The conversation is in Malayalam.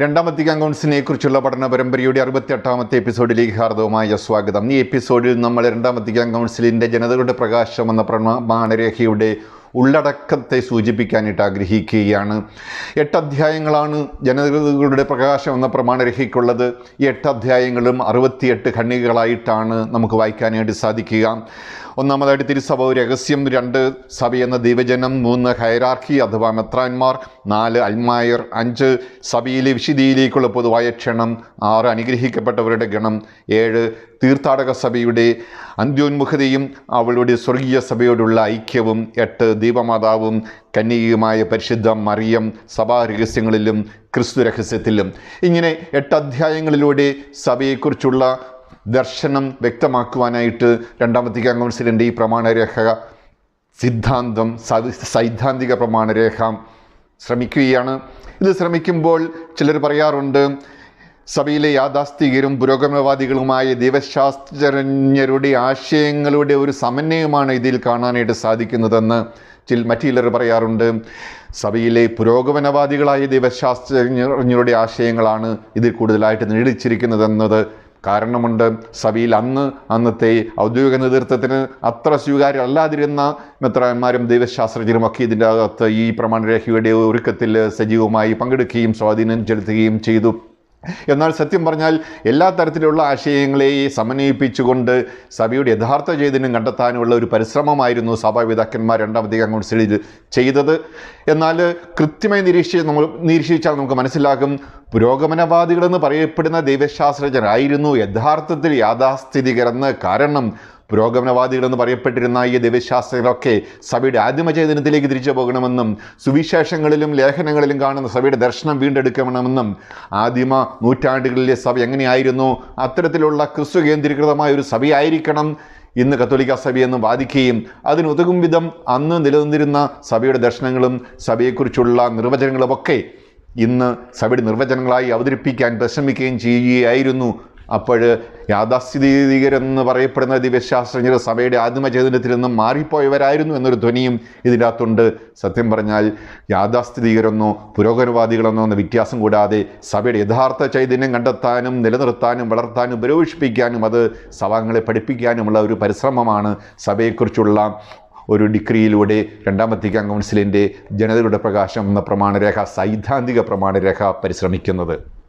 രണ്ടാം വത്തിക്കാൻ കൗൺസിലിനെ കുറിച്ചുള്ള പഠന പരമ്പരയുടെ അറുപത്തിയെട്ടാമത്തെ എപ്പിസോഡിലേക്ക് ഹാർദവുമായ സ്വാഗതം. ഈ എപ്പിസോഡിൽ നമ്മൾ രണ്ടാം വത്തിക്കാൻ കൗൺസിലിന്റെ ജനതകളുടെ പ്രകാശം എന്ന പ്രമാണരേഖയുടെ ഉള്ളടക്കത്തെ സൂചിപ്പിക്കാനായിട്ട് ആഗ്രഹിക്കുകയാണ്. എട്ട് അധ്യായങ്ങളാണ് ജനതകളുടെ പ്രകാശം എന്ന പ്രമാണരേഖയ്ക്കുള്ളത്. ഈ എട്ട് അധ്യായങ്ങളും അറുപത്തിയെട്ട് ഖണ്ഡികകളായിട്ടാണ് നമുക്ക് വായിക്കാനായിട്ട് സാധിക്കുക. ഒന്നാമതായിട്ട് തിരുസഭ രഹസ്യം രണ്ട് സഭ എന്ന ദൈവജനം മൂന്ന് ഹൈറാർക്കി അഥവാ മെത്രാന്മാർ നാല് അൽമായർ അഞ്ച് സഭയിലെ വിശുദ്ധിയിലേക്കുള്ള പൊതുവായ ക്ഷണം ആറ് അനുഗ്രഹിക്കപ്പെട്ടവരുടെ ഗണം ഏഴ് തീർത്ഥാടക സഭയുടെ അന്ത്യോന്മുഖതയും അവളുടെ സ്വർഗീയ സഭയോടുള്ള ഐക്യവും എട്ട് ദീപമാതാവും കന്യകയുമായ പരിശുദ്ധ മറിയം സഭാ രഹസ്യങ്ങളിലും ക്രിസ്തു രഹസ്യത്തിലും. ഇങ്ങനെ എട്ട് അധ്യായങ്ങളിലൂടെ സഭയെക്കുറിച്ചുള്ള ദർശനം വ്യക്തമാക്കുവാനായിട്ട് രണ്ടാമത്തെ കൗൺസിലിന്റെ ഈ പ്രമാണരേഖ സിദ്ധാന്തം സൈദ്ധാന്തിക പ്രമാണരേഖ ശ്രമിക്കുകയാണ്. ഇത് ശ്രമിക്കുമ്പോൾ ചിലർ പറയാറുണ്ട് സഭയിലെ യാഥാസ്ഥികരും പുരോഗമനവാദികളുമായ ദൈവശാസ്ത്രജ്ഞരുടെ ആശയങ്ങളുടെ ഒരു സമന്വയമാണ് ഇതിൽ കാണാനായിട്ട് സാധിക്കുന്നതെന്ന്. ചില മറ്റു ചിലർ പറയാറുണ്ട് സഭയിലെ പുരോഗമനവാദികളായ ദൈവശാസ്ത്രജ്ഞരുടെ ആശയങ്ങളാണ് ഇതിൽ കൂടുതലായിട്ട് നീടിച്ചിരിക്കുന്നതെന്നത് കാരണമുണ്ട് സഭയിൽ അന്ന് അന്നത്തെ ഔദ്യോഗിക നേതൃത്വത്തിന് അത്ര സ്വീകാര്യമല്ലാതിരുന്ന മെത്രാന്മാരും ദൈവശാസ്ത്രജ്ഞരും ഒക്കെ ഇതിന്റെ അകത്ത് ഈ പ്രമാണരേഖയുടെ ഒരുക്കത്തിൽ സജീവമായി പങ്കെടുക്കുകയും സ്വാധീനം ചെലുത്തുകയും ചെയ്തു. എന്നാൽ സത്യം പറഞ്ഞാൽ എല്ലാ തരത്തിലുള്ള ആശയങ്ങളെ സമന്വയിപ്പിച്ചുകൊണ്ട് സഭയുടെ യഥാർത്ഥ ചൈതന്യം കണ്ടെത്താനുള്ള ഒരു പരിശ്രമമായിരുന്നു സഭാപിതാക്കന്മാർ രണ്ടാം അധികം കൗൺസിലിൽ ചെയ്തത്. എന്നാൽ കൃത്യമായി നിരീക്ഷിച്ച് നമ്മൾ നിരീക്ഷിച്ചാൽ നമുക്ക് മനസ്സിലാകും പുരോഗമനവാദികളെന്ന് പറയപ്പെടുന്ന ദൈവശാസ്ത്രജ്ഞരായിരുന്നു യഥാർത്ഥത്തിൽ യാഥാസ്ഥിതികരെന്ന് കാരണം പുരോഗമനവാദികളെന്ന് പറയപ്പെട്ടിരുന്ന ഈ ദൈവശാസ്ത്രങ്ങളൊക്കെ സഭയുടെ ആദിമചേതനത്തിലേക്ക് തിരിച്ചു പോകണമെന്നും സുവിശേഷങ്ങളിലും ലേഖനങ്ങളിലും കാണുന്ന സഭയുടെ ദർശനം വീണ്ടെടുക്കണമെന്നും ആദിമ നൂറ്റാണ്ടുകളിലെ സഭ എങ്ങനെയായിരുന്നു അത്തരത്തിലുള്ള ക്രിസ്തു കേന്ദ്രീകൃതമായ ഒരു സഭയായിരിക്കണം ഇന്ന് കത്തോലിക്ക സഭയെന്ന് വാദിക്കുകയും അതിനുതകും വിധം അന്ന് നിലനിന്നിരുന്ന സഭയുടെ ദർശനങ്ങളും സഭയെക്കുറിച്ചുള്ള നിർവചനങ്ങളുമൊക്കെ ഇന്ന് സഭയുടെ നിർവചനങ്ങളായി അവതരിപ്പിക്കാൻ പരിശ്രമിക്കുകയും ചെയ്യുകയായിരുന്നു അപ്പോൾ യാഥാസ്ഥിതികരെന്ന് പറയപ്പെടുന്ന ദിവ്യശാസ്ത്രജ്ഞർ സഭയുടെ ആദിമചേതനത്തിൽ നിന്നും മാറിപ്പോയവരായിരുന്നു എന്നൊരു ധ്വനിയും ഇതിന്റെ അകത്തുണ്ട് സത്യം പറഞ്ഞാൽ യാഥാസ്ഥിതികരെന്നോ പുരോഗമനവാദികളെന്നോ എന്ന വ്യത്യാസം കൂടാതെ സഭയുടെ യഥാർത്ഥ ചൈതന്യം കണ്ടെത്താനും നിലനിർത്താനും വളർത്താനും പുരോഷിപ്പിക്കാനും അത് സഭാംഗങ്ങളെ പഠിപ്പിക്കാനുമുള്ള ഒരു പരിശ്രമമാണ്. സഭയെക്കുറിച്ചുള്ള ഒരു ഡിഗ്രിയിലൂടെ രണ്ടാം വത്തിക്കാൻ കൗൺസിലിന്റെ ജനതയുടെ പ്രകാശം എന്ന പ്രമാണരേഖ സൈദ്ധാന്തിക പ്രമാണരേഖ പരിശ്രമിക്കുന്നത്.